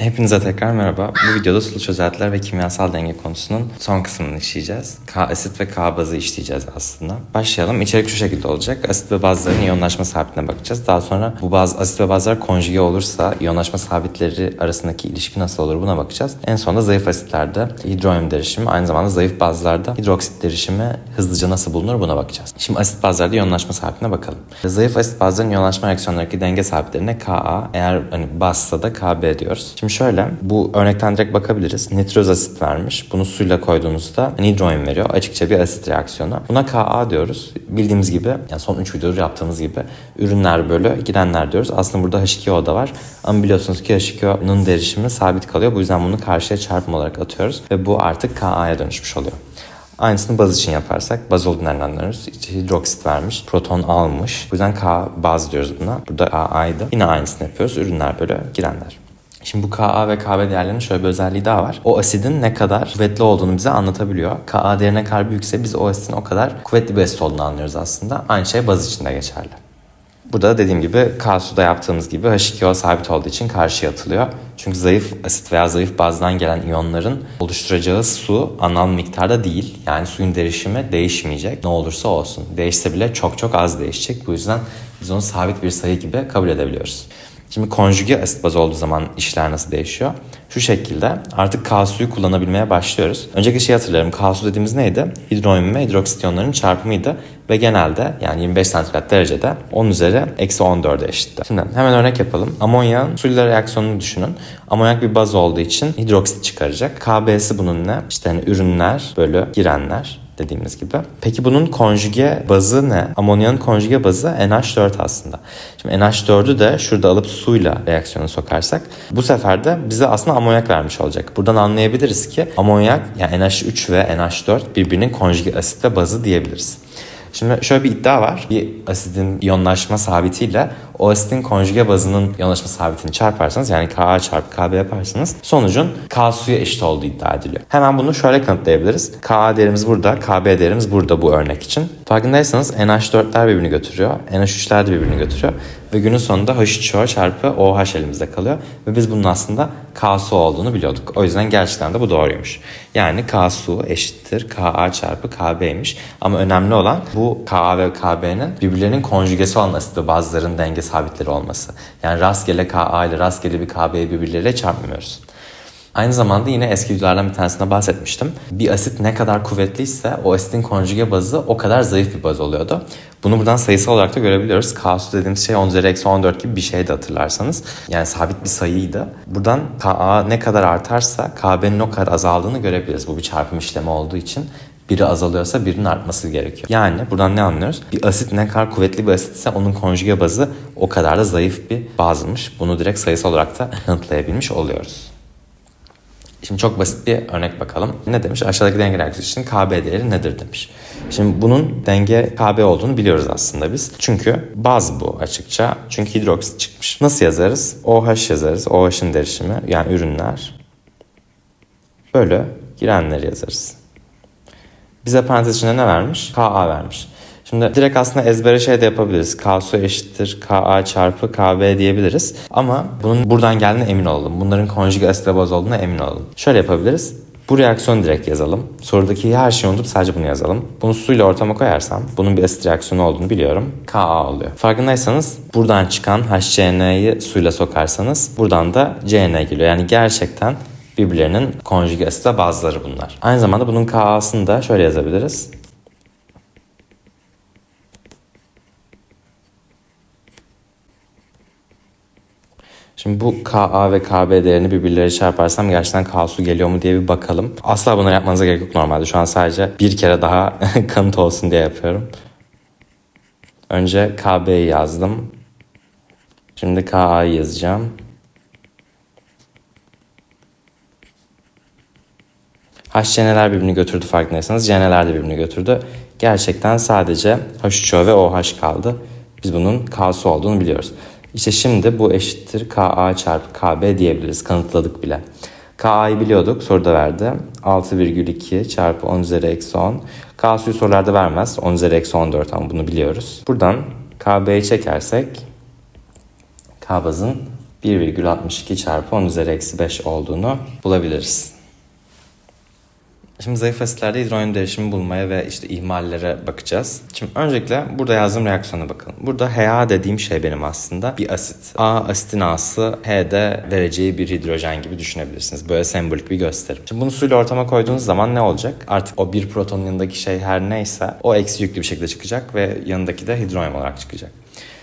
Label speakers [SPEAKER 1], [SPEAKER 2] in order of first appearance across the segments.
[SPEAKER 1] Hepinize tekrar merhaba. Bu videoda sulu çözeltiler ve kimyasal denge konusunun son kısmını işleyeceğiz. K asit ve K bazı işleyeceğiz aslında. Başlayalım. İçerik şu şekilde olacak. Asit ve bazların iyonlaşma sabitine bakacağız. Daha sonra bu baz asit ve bazlar konjüge olursa iyonlaşma sabitleri arasındaki ilişki nasıl olur buna bakacağız. En sonunda zayıf asitlerde hidroyum derişimi aynı zamanda zayıf bazlarda hidroksit derişimi hızlıca nasıl bulunur buna bakacağız. Şimdi asit bazlarda iyonlaşma sabitine bakalım. Zayıf asit bazların iyonlaşma reaksiyonlarındaki denge sabitlerine Ka eğer hani bazsa da Kb diyoruz. Şimdi şöyle bu örnekten direkt bakabiliriz. Nitroz asit vermiş. Bunu suyla koyduğunuzda hidroyum veriyor. Açıkça bir asit reaksiyonu. Buna Ka diyoruz. Bildiğimiz gibi yani son 3 videoda yaptığımız gibi ürünler bölü gidenler diyoruz. Aslında burada H2O da var. Ama biliyorsunuz ki H2O'nun derişimi sabit kalıyor. Bu yüzden bunu karşıya çarpım olarak atıyoruz. Ve bu artık Ka'ya dönüşmüş oluyor. Aynısını baz için yaparsak baz olduğunu anlıyoruz? İşte hidroksit vermiş, proton almış. Bu yüzden K baz diyoruz buna. Burada Ka'ydı. Yine aynısını yapıyoruz. Ürünler bölü girenler. Şimdi bu Ka ve Kb değerlerinin şöyle bir özelliği daha var. O asidin ne kadar kuvvetli olduğunu bize anlatabiliyor. Ka değeri ne kadar büyükse biz o asidin o kadar kuvvetli bir asit olduğunu anlıyoruz aslında. Aynı şey baz için de geçerli. Burada da dediğim gibi K suda yaptığımız gibi H2O sabit olduğu için karşıya atılıyor. Çünkü zayıf asit veya zayıf bazdan gelen iyonların oluşturacağı su anal miktarda değil. Yani suyun derişimi değişmeyecek. Ne olursa olsun. Değişse bile çok çok az değişecek. Bu yüzden biz onu sabit bir sayı gibi kabul edebiliyoruz. Şimdi konjüge asit baz olduğu zaman işler nasıl değişiyor? Şu şekilde artık K suyu kullanabilmeye başlıyoruz. Önceki şeyi hatırlarım. K su dediğimiz neydi? Hidroyum ve hidroksit iyonlarının çarpımıydı. Ve genelde yani 25 santigrat derecede 10 üzeri eksi 14'e eşitti. Şimdi hemen örnek yapalım. Amonyan suyla reaksiyonunu düşünün. Amonyak bir baz olduğu için hidroksit çıkaracak. KB'si bunun ne? İşte hani ürünler bölü girenler dediğimiz gibi. Peki bunun konjüge bazı ne? Amonyanın konjüge bazı NH4 aslında. Şimdi NH4'ü de şurada alıp suyla reaksiyona sokarsak bu sefer de bize aslında amonyak vermiş olacak. Buradan anlayabiliriz ki amonyak yani NH3 ve NH4 birbirinin konjüge asit ve bazı diyebiliriz. Şimdi şöyle bir iddia var. Bir asidin iyonlaşma sabitiyle o asidin konjüge bazının iyonlaşma sabitini çarparsanız yani Ka çarpı Kb yaparsanız sonucun K suya eşit olduğu iddia ediliyor. Hemen bunu şöyle kanıtlayabiliriz. Ka değerimiz burada, Kb değerimiz burada bu örnek için. Farkındaysanız NH4'ler birbirini götürüyor, NH3'ler de birbirini götürüyor ve günün sonunda H3O çarpı OH elimizde kalıyor ve biz bunun aslında K su olduğunu biliyorduk. O yüzden gerçekten de bu doğruymuş. Yani K su eşittir Ka çarpı Kb'ymiş. Ama önemli olan bu Ka ve Kb'nin birbirlerinin konjugesi olan asit ve bazıların denge sabitleri olması. Yani rastgele Ka ile rastgele bir Kb'yi birbirleriyle çarpmıyoruz. Aynı zamanda yine eski videolardan bir tanesinde bahsetmiştim. Bir asit ne kadar kuvvetliyse o asitin konjüge bazı o kadar zayıf bir baz oluyordu. Bunu buradan sayısal olarak da görebiliyoruz. Ka dediğimiz şey 10 üzeri eksi 14 gibi bir şeydi hatırlarsanız. Yani sabit bir sayıydı. Buradan Ka ne kadar artarsa Kb'nin o kadar azaldığını görebiliriz. Bu bir çarpım işlemi olduğu için biri azalıyorsa birinin artması gerekiyor. Yani buradan ne anlıyoruz? Bir asit ne kadar kuvvetli bir asitse onun konjüge bazı o kadar da zayıf bir bazmış. Bunu direkt sayısal olarak da kanıtlayabilmiş oluyoruz. Şimdi çok basit bir örnek bakalım. Ne demiş? Aşağıdaki denge reaksiyonu için Kb değeri nedir demiş. Şimdi bunun denge Kb olduğunu biliyoruz aslında biz. Çünkü baz bu açıkça. Çünkü hidroksit çıkmış. Nasıl yazarız? OH yazarız. OH'ın derişimi yani ürünler bölü girenleri yazarız. Bize parantez içinde ne vermiş? Ka vermiş. Şimdi direkt aslında ezbere şey de yapabiliriz. K su eşittir Ka çarpı Kb diyebiliriz. Ama bunun buradan geldiğine emin olalım. Bunların konjüge asitle baz olduğuna emin olalım. Şöyle yapabiliriz. Bu reaksiyonu direkt yazalım. Sorudaki her şeyi unutup sadece bunu yazalım. Bunu suyla ortama koyarsam bunun bir asit reaksiyonu olduğunu biliyorum. Ka oluyor. Farkındaysanız buradan çıkan HCN'yi suyla sokarsanız buradan da CN geliyor. Yani gerçekten birbirlerinin konjüge asitle bazıları bunlar. Aynı zamanda bunun K'sını da şöyle yazabiliriz. Şimdi bu Ka ve Kb değerini birbirleri çarparsam gerçekten K su geliyor mu diye bir bakalım. Asla bunu yapmanıza gerek yok normalde. Şu an sadece bir kere daha kanıt olsun diye yapıyorum. Önce Kb'yi yazdım. Şimdi Ka'yı yazacağım. HCN'ler birbirini götürdü farkındaysanız. CN'ler de birbirini götürdü. Gerçekten sadece H3O ve OH kaldı. Biz bunun K'su olduğunu biliyoruz. İşte şimdi bu eşittir Ka çarpı Kb diyebiliriz. Kanıtladık bile. Ka'yı biliyorduk. Soruda verdi. 6,2 çarpı 10 üzeri eksi 10. K suyu sorularda vermez. 10 üzeri eksi 14 ama bunu biliyoruz. Buradan Kb'yi çekersek K bazın 1,62 çarpı 10 üzeri eksi 5 olduğunu bulabiliriz. Şimdi zayıf asitlerde hidrojen değişimi bulmaya ve işte ihmallere bakacağız. Şimdi öncelikle burada yazdığım reaksiyona bakalım. Burada HA dediğim şey benim aslında bir asit. A asitin A'sı H'de vereceği bir hidrojen gibi düşünebilirsiniz. Böyle sembolik bir gösterim. Şimdi bunu suyla ortama koyduğunuz zaman ne olacak? Artık o bir protonun yanındaki şey her neyse o eksi yüklü bir şekilde çıkacak ve yanındaki de hidrojen olarak çıkacak.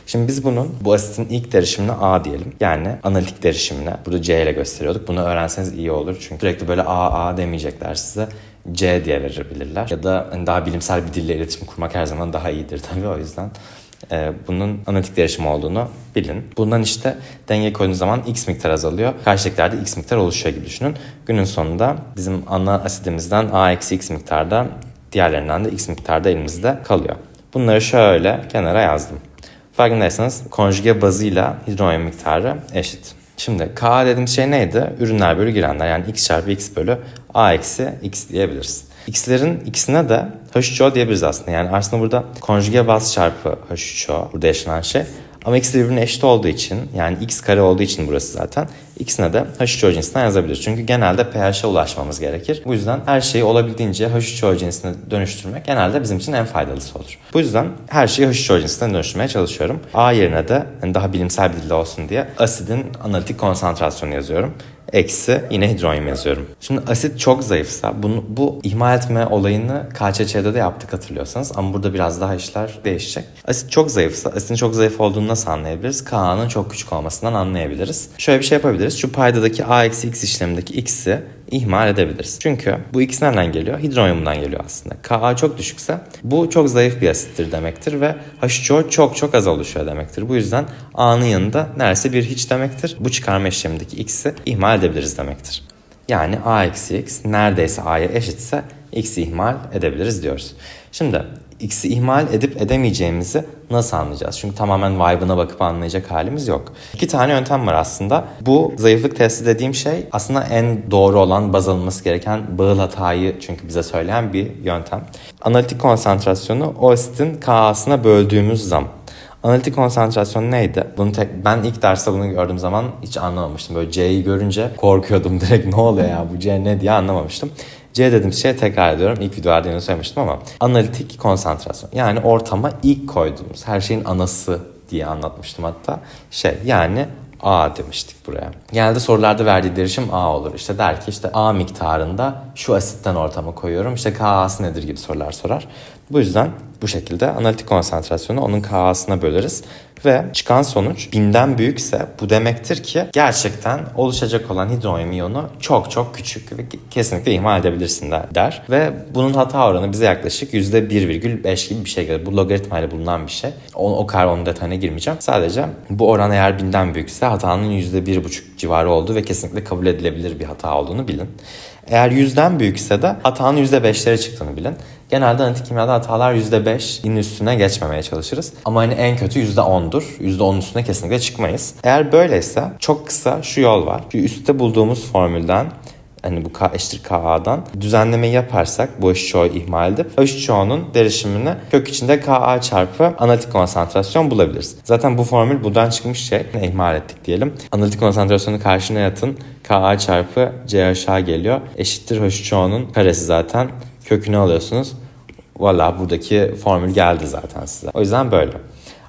[SPEAKER 1] Şimdi biz bunun bu asitin ilk derişimine A diyelim. Yani analitik derişimine. Burada C ile gösteriyorduk. Bunu öğrenseniz iyi olur. Çünkü sürekli böyle A A demeyecekler size. C diye verebilirler. Ya da hani daha bilimsel bir dille iletişim kurmak her zaman daha iyidir tabii o yüzden. e, bunun analitik derişimi olduğunu bilin. Bundan işte denge koyduğunuz zaman x miktar azalıyor. Karşıdakilerde x miktar oluşuyor gibi düşünün. Günün sonunda bizim ana asidimizden a eksi x miktarda diğerlerinden de x miktarda elimizde kalıyor. Bunları şöyle kenara yazdım. Farkındaysanız konjüge bazıyla hidrojen miktarı eşit. Şimdi K dediğimiz şey neydi? Ürünler bölü girenler yani x çarpı x bölü a eksi x diyebiliriz. X'lerin ikisine de H3O diyebiliriz aslında. Yani aslında burada konjüge baz çarpı H3O burada yaşanan şey. Ama de birbirine eşit olduğu için yani x kare olduğu için burası zaten ikisine de H3O cinsinden yazabiliriz. Çünkü genelde pH'e ulaşmamız gerekir. Bu yüzden her şeyi olabildiğince H3O cinsine dönüştürmek genelde bizim için en faydalısı olur. Bu yüzden her şeyi H3O cinsine dönüştürmeye çalışıyorum. A yerine de yani daha bilimsel bir dilde olsun diye asidin analitik konsantrasyonu yazıyorum eksi yine hidrojen yazıyorum. Şimdi asit çok zayıfsa bunu, bu ihmal etme olayını KÇÇ'de de yaptık hatırlıyorsanız ama burada biraz daha işler değişecek. Asit çok zayıfsa asitin çok zayıf olduğunu nasıl anlayabiliriz? K'nın çok küçük olmasından anlayabiliriz. Şöyle bir şey yapabiliriz. Şu paydadaki A eksi X işlemindeki X'i ihmal edebiliriz. Çünkü bu X nereden geliyor? Hidronyumdan geliyor aslında. Ka çok düşükse bu çok zayıf bir asittir demektir ve H2O çok çok az oluşuyor demektir. Bu yüzden A'nın yanında neredeyse bir hiç demektir. Bu çıkarma işlemindeki X'i ihmal edebiliriz demektir. Yani A eksi X neredeyse A'ya eşitse X'i ihmal edebiliriz diyoruz. Şimdi X'i ihmal edip edemeyeceğimizi nasıl anlayacağız? Çünkü tamamen vibe'ına bakıp anlayacak halimiz yok. İki tane yöntem var aslında. Bu zayıflık testi dediğim şey aslında en doğru olan baz alınması gereken bağıl hatayı çünkü bize söyleyen bir yöntem. Analitik konsantrasyonu o asitin K'sına böldüğümüz zaman. Analitik konsantrasyon neydi? Bunu tek, ben ilk derste bunu gördüğüm zaman hiç anlamamıştım. Böyle C'yi görünce korkuyordum direkt ne oluyor ya bu C ne diye anlamamıştım. C dediğim şey tekrar ediyorum. İlk videolarda yine söylemiştim ama analitik konsantrasyon. Yani ortama ilk koyduğumuz her şeyin anası diye anlatmıştım hatta. Şey yani A demiştik buraya. Genelde sorularda verdiği derişim A olur. İşte der ki işte A miktarında şu asitten ortama koyuyorum. İşte KA'sı nedir gibi sorular sorar. Bu yüzden bu şekilde analitik konsantrasyonu onun KA'sına böleriz. Ve çıkan sonuç binden büyükse bu demektir ki gerçekten oluşacak olan hidrojen iyonu çok çok küçük ve kesinlikle ihmal edebilirsin der. der. Ve bunun hata oranı bize yaklaşık %1,5 gibi bir şey gelir. Bu logaritma ile bulunan bir şey. O, o kadar onun detayına girmeyeceğim. Sadece bu oran eğer binden büyükse hatanın %1,5 civarı olduğu ve kesinlikle kabul edilebilir bir hata olduğunu bilin. Eğer yüzden büyükse de hatanın %5'lere çıktığını bilin. Genelde analitik kimyada hatalar %5'in üstüne geçmemeye çalışırız. Ama hani en kötü %10'dur. %10'un üstüne kesinlikle çıkmayız. Eğer böyleyse çok kısa şu yol var. Şu üstte bulduğumuz formülden hani bu K eşittir KA'dan düzenlemeyi yaparsak bu H3O'yu ihmal edip H3O'nun derişimini kök içinde KA çarpı analitik konsantrasyon bulabiliriz. Zaten bu formül buradan çıkmış şey. İhmal ettik diyelim. Analitik konsantrasyonu karşına yatın. KA çarpı CHA geliyor. Eşittir H3O'nun karesi zaten. Kökünü alıyorsunuz. Valla buradaki formül geldi zaten size. O yüzden böyle.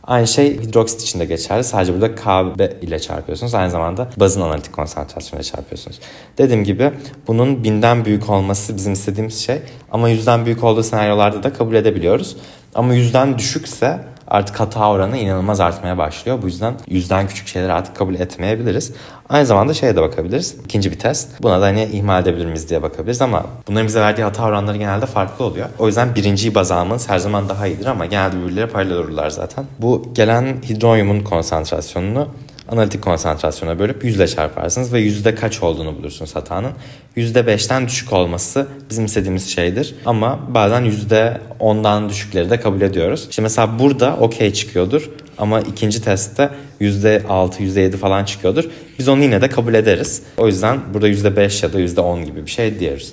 [SPEAKER 1] Aynı şey hidroksit için de geçerli. Sadece burada Kb ile çarpıyorsunuz. Aynı zamanda bazın analitik konsantrasyonuyla çarpıyorsunuz. Dediğim gibi bunun binden büyük olması bizim istediğimiz şey. Ama yüzden büyük olduğu senaryolarda da kabul edebiliyoruz. Ama yüzden düşükse artık hata oranı inanılmaz artmaya başlıyor. Bu yüzden yüzden küçük şeyleri artık kabul etmeyebiliriz. Aynı zamanda şeye de bakabiliriz. İkinci bir test. Buna da hani ihmal edebilir miyiz diye bakabiliriz ama bunların bize verdiği hata oranları genelde farklı oluyor. O yüzden birinciyi baz almanız her zaman daha iyidir ama genelde birbirleriyle paralel olurlar zaten. Bu gelen hidronyumun konsantrasyonunu analitik konsantrasyona bölüp yüzle çarparsınız ve yüzde kaç olduğunu bulursunuz hatanın. Yüzde beşten düşük olması bizim istediğimiz şeydir. Ama bazen yüzde ondan düşükleri de kabul ediyoruz. İşte mesela burada okey çıkıyordur. Ama ikinci testte %6, %7 falan çıkıyordur. Biz onu yine de kabul ederiz. O yüzden burada %5 ya da %10 gibi bir şey diyoruz.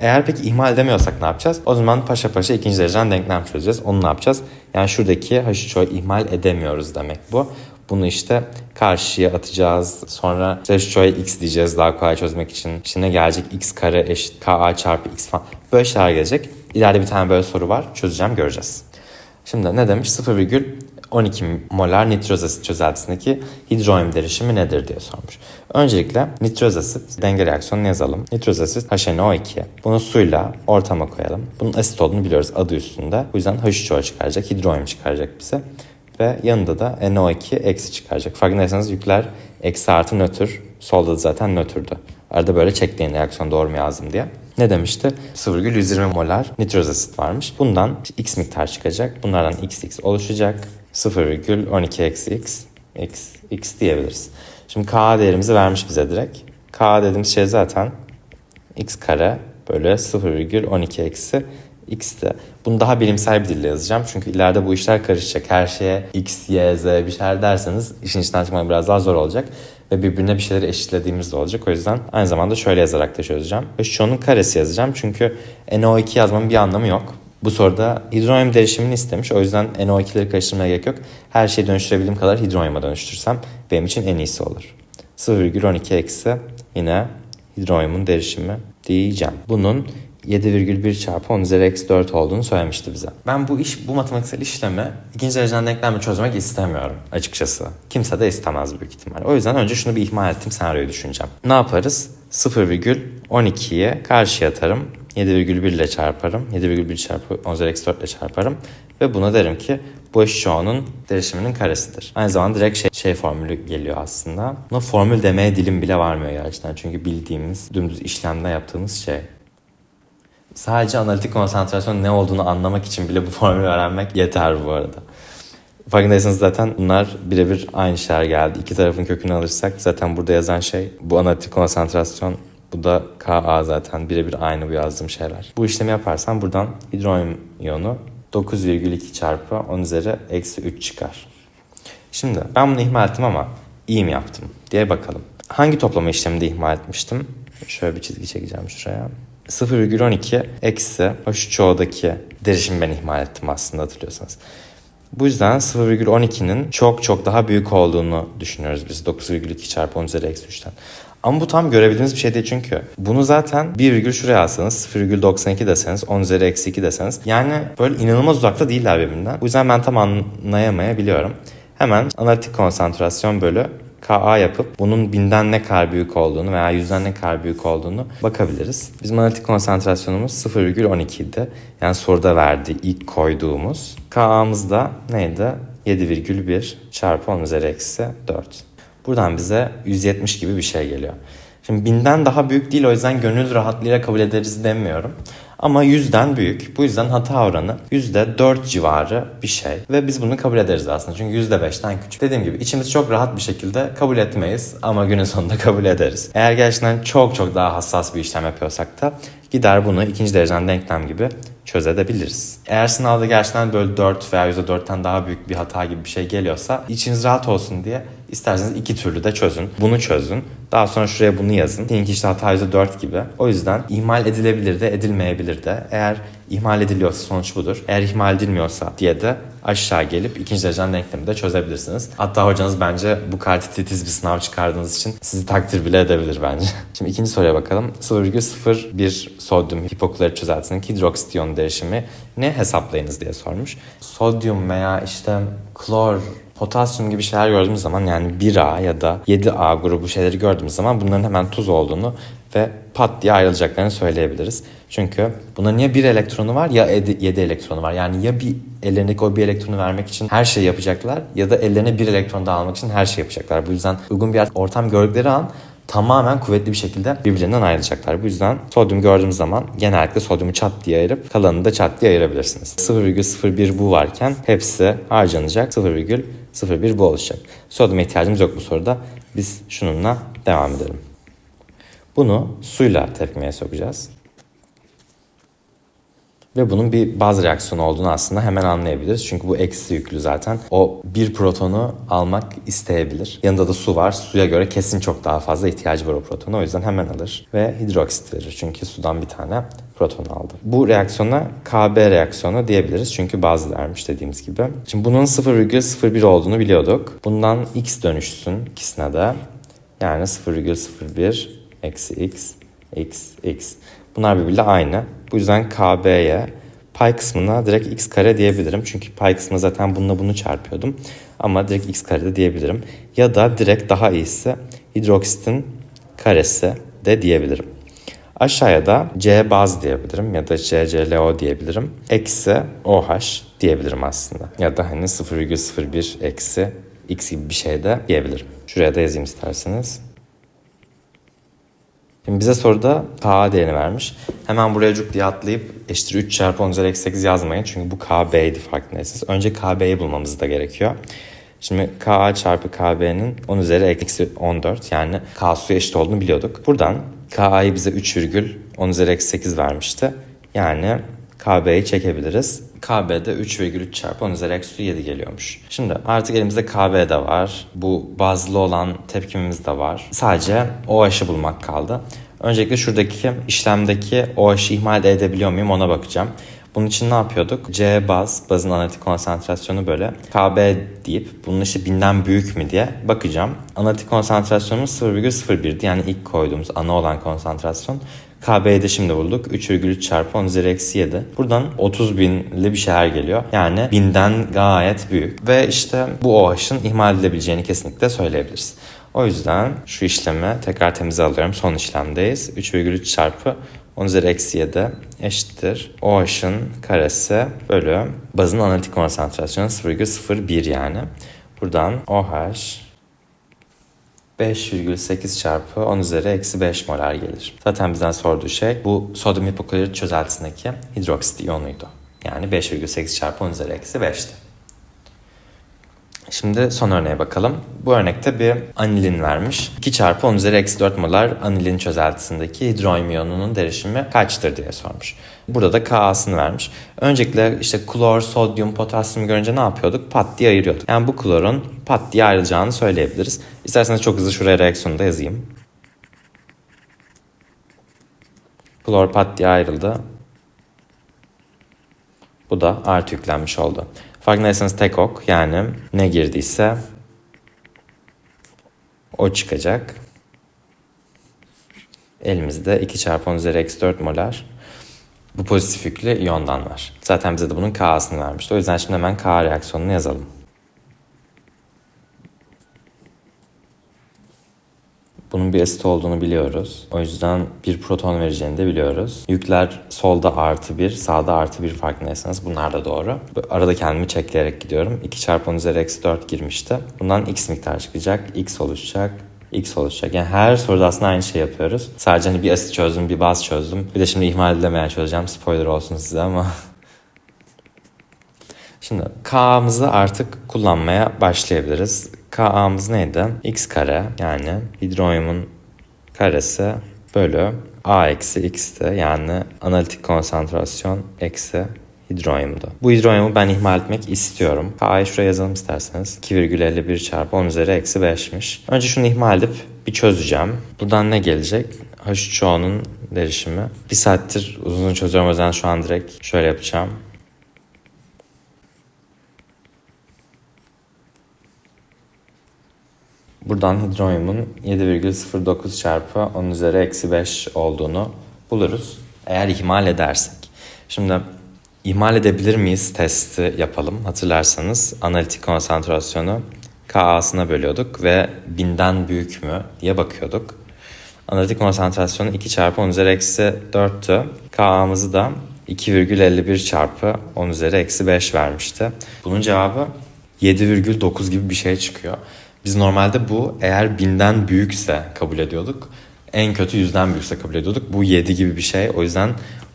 [SPEAKER 1] Eğer peki ihmal edemiyorsak ne yapacağız? O zaman paşa paşa ikinci dereceden denklem çözeceğiz. Onu ne yapacağız? Yani şuradaki H3O'yu ihmal edemiyoruz demek bu. Bunu işte karşıya atacağız. Sonra işte şöyle x diyeceğiz daha kolay çözmek için. İşte ne gelecek? x kare eşit ka çarpı x falan. Böyle şeyler gelecek. İleride bir tane böyle soru var. Çözeceğim göreceğiz. Şimdi ne demiş? 0,12 molar nitroz asit çözeltisindeki hidronyum derişimi nedir diye sormuş. Öncelikle nitroz asit denge reaksiyonunu yazalım. Nitroz asit HNO2. Bunu suyla ortama koyalım. Bunun asit olduğunu biliyoruz adı üstünde. Bu yüzden H2O çıkaracak, hidronyum çıkaracak bize. Ve yanında da NO2 eksi çıkaracak. Farkındaysanız yükler eksi artı nötr. Solda da zaten nötrdü. Arada böyle çekleyin reaksiyon doğru mu yazdım diye. Ne demişti? 0,120 molar nitroz asit varmış. Bundan x miktar çıkacak. Bunlardan x x oluşacak. 0,12 eksi x x x diyebiliriz. Şimdi k değerimizi vermiş bize direkt. k dediğimiz şey zaten x kare böyle 0,12 eksi x'ti. Bunu daha bilimsel bir dille yazacağım. Çünkü ileride bu işler karışacak. Her şeye x, y, z bir şeyler derseniz işin içinden çıkmak biraz daha zor olacak. Ve birbirine bir şeyleri eşitlediğimiz de olacak. O yüzden aynı zamanda şöyle yazarak da çözeceğim. Ve şunun karesi yazacağım. Çünkü NO2 yazmamın bir anlamı yok. Bu soruda hidronyum derişimini istemiş. O yüzden NO2'leri karıştırmaya gerek yok. Her şeyi dönüştürebildiğim kadar hidronyuma dönüştürsem benim için en iyisi olur. 0,12 eksi yine hidronyumun derişimi diyeceğim. Bunun 7,1 çarpı 10 üzeri eksi 4 olduğunu söylemişti bize. Ben bu iş, bu matematiksel işlemi ikinci dereceden denklemi çözmek istemiyorum açıkçası. Kimse de istemez büyük ihtimal. O yüzden önce şunu bir ihmal ettim senaryoyu düşüneceğim. Ne yaparız? 0,12'ye karşıya atarım. 7,1 ile çarparım. 7,1 çarpı 10 üzeri eksi 4 ile çarparım. Ve buna derim ki bu eşitçoğunun derişiminin karesidir. Aynı zamanda direkt şey, şey formülü geliyor aslında. Buna formül demeye dilim bile varmıyor gerçekten. Çünkü bildiğimiz dümdüz işlemde yaptığımız şey. Sadece analitik konsantrasyon ne olduğunu anlamak için bile bu formülü öğrenmek yeter bu arada. Farkındaysanız zaten bunlar birebir aynı şeyler geldi. İki tarafın kökünü alırsak zaten burada yazan şey bu analitik konsantrasyon bu da Ka zaten birebir aynı bu yazdığım şeyler. Bu işlemi yaparsam buradan hidronyum iyonu 9,2 çarpı 10 üzeri eksi 3 çıkar. Şimdi ben bunu ihmal ettim ama iyi mi yaptım diye bakalım. Hangi toplama işleminde ihmal etmiştim? Şöyle bir çizgi çekeceğim şuraya. 0,12 eksi şu çoğudaki derişimi ben ihmal ettim aslında hatırlıyorsanız. Bu yüzden 0,12'nin çok çok daha büyük olduğunu düşünüyoruz biz. 9,2 çarpı 10 üzeri eksi 3'ten. Ama bu tam görebildiğimiz bir şey değil çünkü. Bunu zaten 1 virgül şuraya alsanız 0,92 deseniz 10 üzeri eksi 2 deseniz. Yani böyle inanılmaz uzakta değiller birbirinden. Bu yüzden ben tam anlayamayabiliyorum. Hemen analitik konsantrasyon bölü Ka yapıp bunun binden ne kadar büyük olduğunu veya yüzden ne kadar büyük olduğunu bakabiliriz. Bizim analitik konsantrasyonumuz 0,12 idi. Yani soruda verdi ilk koyduğumuz. Ka'mız da neydi? 7,1 çarpı 10 üzeri eksi 4. Buradan bize 170 gibi bir şey geliyor. Şimdi binden daha büyük değil o yüzden gönül rahatlığıyla kabul ederiz demiyorum. Ama yüzden büyük. Bu yüzden hata oranı %4 civarı bir şey. Ve biz bunu kabul ederiz aslında. Çünkü %5'ten küçük. Dediğim gibi içimiz çok rahat bir şekilde kabul etmeyiz. Ama günün sonunda kabul ederiz. Eğer gerçekten çok çok daha hassas bir işlem yapıyorsak da gider bunu ikinci dereceden denklem gibi çözebiliriz. Eğer sınavda gerçekten böyle 4 veya %4'ten daha büyük bir hata gibi bir şey geliyorsa içiniz rahat olsun diye isterseniz iki türlü de çözün. Bunu çözün. Daha sonra şuraya bunu yazın. Diyelim ki işte hata %4 gibi. O yüzden ihmal edilebilir de edilmeyebilir de. Eğer ihmal ediliyorsa sonuç budur. Eğer ihmal edilmiyorsa diye de aşağı gelip ikinci dereceden denklemi de çözebilirsiniz. Hatta hocanız bence bu kadar titiz bir sınav çıkardığınız için sizi takdir bile edebilir bence. Şimdi ikinci soruya bakalım. 0,01 sodyum hipoklorit çözeltisinin hidroksit iyon derişimi ne hesaplayınız diye sormuş. Sodyum veya işte klor potasyum gibi şeyler gördüğümüz zaman yani 1A ya da 7A grubu şeyleri gördüğümüz zaman bunların hemen tuz olduğunu ve pat diye ayrılacaklarını söyleyebiliriz. Çünkü bunların ya bir elektronu var ya 7 elektronu var. Yani ya bir ellerindeki o bir elektronu vermek için her şeyi yapacaklar ya da ellerine bir elektron daha almak için her şeyi yapacaklar. Bu yüzden uygun bir ortam gördükleri an tamamen kuvvetli bir şekilde birbirlerinden ayrılacaklar. Bu yüzden sodyum gördüğümüz zaman genellikle sodyumu çat diye ayırıp kalanını da çat diye ayırabilirsiniz. 0,01 bu varken hepsi harcanacak. 0,01 bu olacak. Sodyuma ihtiyacımız yok bu soruda. Biz şununla devam edelim. Bunu suyla tepkimeye sokacağız. Ve bunun bir baz reaksiyonu olduğunu aslında hemen anlayabiliriz. Çünkü bu eksi yüklü zaten. O bir protonu almak isteyebilir. Yanında da su var. Suya göre kesin çok daha fazla ihtiyacı var o protona. O yüzden hemen alır. Ve hidroksit verir. Çünkü sudan bir tane proton aldı. Bu reaksiyona KB reaksiyonu diyebiliriz. Çünkü bazı vermiş dediğimiz gibi. Şimdi bunun 0,01 olduğunu biliyorduk. Bundan x dönüşsün ikisine de. Yani 0,01 eksi x, x, x. Bunlar birbiriyle aynı. Bu yüzden KB'ye pay kısmına direkt x kare diyebilirim. Çünkü pay kısmı zaten bununla bunu çarpıyordum. Ama direkt x kare de diyebilirim. Ya da direkt daha iyisi hidroksitin karesi de diyebilirim. Aşağıya da C baz diyebilirim ya da CCLO diyebilirim. Eksi OH diyebilirim aslında. Ya da hani 0,01 eksi x gibi bir şey de diyebilirim. Şuraya da yazayım isterseniz. Şimdi bize soruda K değerini vermiş. Hemen buraya cuk diye atlayıp eşittir 3 çarpı 10 üzeri eksi 8 yazmayın. Çünkü bu KB'ydi farkındaysanız. Önce KB'yi bulmamız da gerekiyor. Şimdi Ka çarpı KB'nin 10 üzeri eksi 14 yani K suya eşit olduğunu biliyorduk. Buradan K'yı bize 3 virgül 10 üzeri eksi 8 vermişti. Yani KB'yi çekebiliriz. KB'de 3,3 çarpı 10 üzeri eksi 7 geliyormuş. Şimdi artık elimizde KB de var. Bu bazlı olan tepkimimiz de var. Sadece OH'ı bulmak kaldı. Öncelikle şuradaki işlemdeki OH'ı ihmal edebiliyor muyum ona bakacağım. Bunun için ne yapıyorduk? C baz, bazın analitik konsantrasyonu böyle. KB deyip bunun işte binden büyük mü diye bakacağım. Analitik konsantrasyonumuz 0,01'di. Yani ilk koyduğumuz ana olan konsantrasyon. KB'yi de şimdi bulduk. 3,3 çarpı 10 üzeri eksi 7. Buradan 30 binli bir şeyler geliyor. Yani binden gayet büyük. Ve işte bu OH'ın ihmal edilebileceğini kesinlikle söyleyebiliriz. O yüzden şu işlemi tekrar temize alıyorum. Son işlemdeyiz. 3,3 çarpı 10 üzeri eksi 7 eşittir. OH'ın karesi bölü bazın analitik konsantrasyonu 0,01 yani. Buradan OH 5,8 çarpı 10 üzeri eksi 5 molar gelir. Zaten bizden sorduğu şey bu sodyum hipoklorit çözeltisindeki hidroksit iyonuydu. Yani 5,8 çarpı 10 üzeri eksi 5'ti. Şimdi son örneğe bakalım. Bu örnekte bir anilin vermiş. 2 çarpı 10 üzeri eksi 4 molar anilin çözeltisindeki hidronyum iyonunun derişimi kaçtır diye sormuş. Burada da K'sını vermiş. Öncelikle işte klor, sodyum, potasyum görünce ne yapıyorduk? Pat diye ayırıyorduk. Yani bu klorun pat diye ayrılacağını söyleyebiliriz. İsterseniz çok hızlı şuraya reaksiyonu da yazayım. Klor pat diye ayrıldı. Bu da artı yüklenmiş oldu. Farkındaysanız tek ok yani ne girdiyse o çıkacak. Elimizde 2 çarpı 10 üzeri eksi 4 molar bu pozitif yüklü iyondan var. Zaten bize de bunun K'sını vermişti. O yüzden şimdi hemen K reaksiyonunu yazalım. Bunun bir asit olduğunu biliyoruz. O yüzden bir proton vereceğini de biliyoruz. Yükler solda artı bir, sağda artı bir farkındaysanız bunlar da doğru. Arada kendimi çekleyerek gidiyorum. 2 çarpı 10 üzeri eksi 4 girmişti. Bundan x miktar çıkacak. x oluşacak x olacak. Yani her soruda aslında aynı şey yapıyoruz. Sadece hani bir asit çözdüm, bir baz çözdüm. Bir de şimdi ihmal edilemeyen çözeceğim. Spoiler olsun size ama. Şimdi K'mızı artık kullanmaya başlayabiliriz. K'mız neydi? X kare yani hidronyumun karesi bölü A eksi X'ti. Yani analitik konsantrasyon eksi hidronyumdu. Bu hidronyumu ben ihmal etmek istiyorum. K'yı şuraya yazalım isterseniz. 2,51 çarpı 10 üzeri eksi 5'miş. Önce şunu ihmal edip bir çözeceğim. Buradan ne gelecek? H3O'nun derişimi. Bir saattir uzun çözüyorum o yüzden şu an direkt şöyle yapacağım. Buradan hidronyumun 7,09 çarpı 10 üzeri eksi 5 olduğunu buluruz. Eğer ihmal edersek. Şimdi ihmal edebilir miyiz testi yapalım. Hatırlarsanız analitik konsantrasyonu K'sına bölüyorduk ve binden büyük mü diye bakıyorduk. Analitik konsantrasyonu 2 çarpı 10 üzeri eksi 4'tü. K'mızı da 2,51 çarpı 10 üzeri eksi 5 vermişti. Bunun cevabı 7,9 gibi bir şey çıkıyor. Biz normalde bu eğer binden büyükse kabul ediyorduk. En kötü yüzden büyükse kabul ediyorduk. Bu 7 gibi bir şey. O yüzden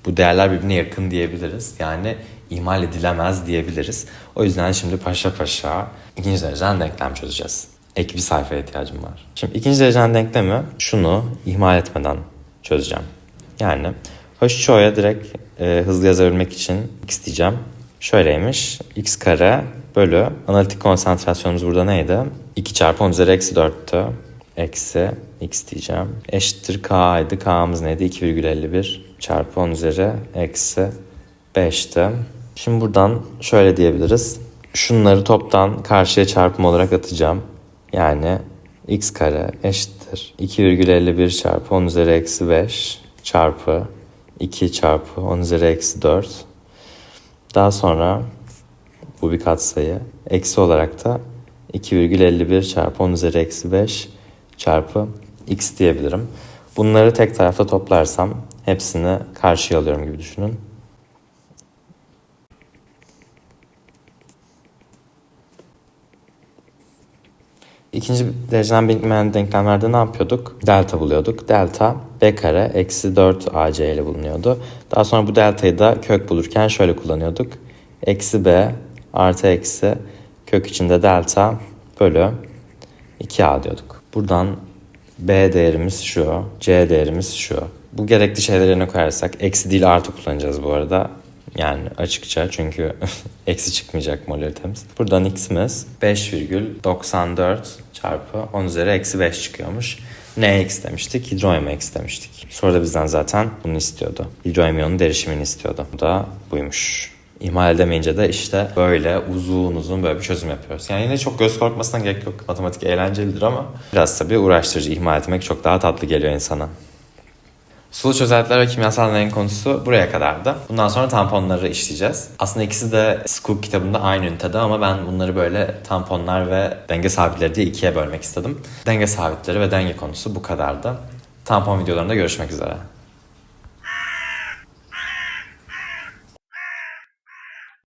[SPEAKER 1] bu değerler birbirine yakın diyebiliriz. Yani ihmal edilemez diyebiliriz. O yüzden şimdi paşa paşa ikinci dereceden denklem çözeceğiz. Ek bir sayfaya ihtiyacım var. Şimdi ikinci dereceden denklemi şunu ihmal etmeden çözeceğim. Yani H2O'ya direkt e, hızlı yazabilmek için x diyeceğim. Şöyleymiş. x kare bölü analitik konsantrasyonumuz burada neydi? 2 çarpı 10 üzeri eksi 4'tü. Eksi x diyeceğim. Eşittir k idi. K'mız neydi? 2,51 çarpı 10 üzeri eksi 5'ti. Şimdi buradan şöyle diyebiliriz. Şunları toptan karşıya çarpım olarak atacağım. Yani x kare eşittir 2,51 çarpı 10 üzeri eksi 5 çarpı 2 çarpı 10 üzeri eksi 4. Daha sonra bu bir katsayı. Eksi olarak da 2,51 çarpı 10 üzeri eksi 5 çarpı x diyebilirim. Bunları tek tarafta toplarsam hepsini karşıya alıyorum gibi düşünün. İkinci dereceden bilinmeyen denklemlerde ne yapıyorduk? Delta buluyorduk. Delta b kare eksi 4 ac ile bulunuyordu. Daha sonra bu deltayı da kök bulurken şöyle kullanıyorduk. Eksi b artı eksi kök içinde delta bölü 2a diyorduk. Buradan b değerimiz şu, c değerimiz şu. Bu gerekli şeyleri yerine koyarsak eksi değil artı kullanacağız bu arada. Yani açıkça çünkü eksi çıkmayacak molaritemiz. Buradan x'imiz 5,94 çarpı 10 üzeri eksi 5 çıkıyormuş. Ne x demiştik? Hidronyum x demiştik. Soruda bizden zaten bunu istiyordu. Hidronyum iyonun derişimini istiyordu. Bu da buymuş. İhmal edemeyince de işte böyle uzun uzun böyle bir çözüm yapıyoruz. Yani yine çok göz korkmasına gerek yok. Matematik eğlencelidir ama biraz tabii uğraştırıcı. ihmal etmek çok daha tatlı geliyor insana. Sulu çözeltiler ve kimyasal deney konusu buraya kadardı. Bundan sonra tamponları işleyeceğiz. Aslında ikisi de Skook kitabında aynı ünitede ama ben bunları böyle tamponlar ve denge sabitleri diye ikiye bölmek istedim. Denge sabitleri ve denge konusu bu kadardı. Tampon videolarında görüşmek üzere.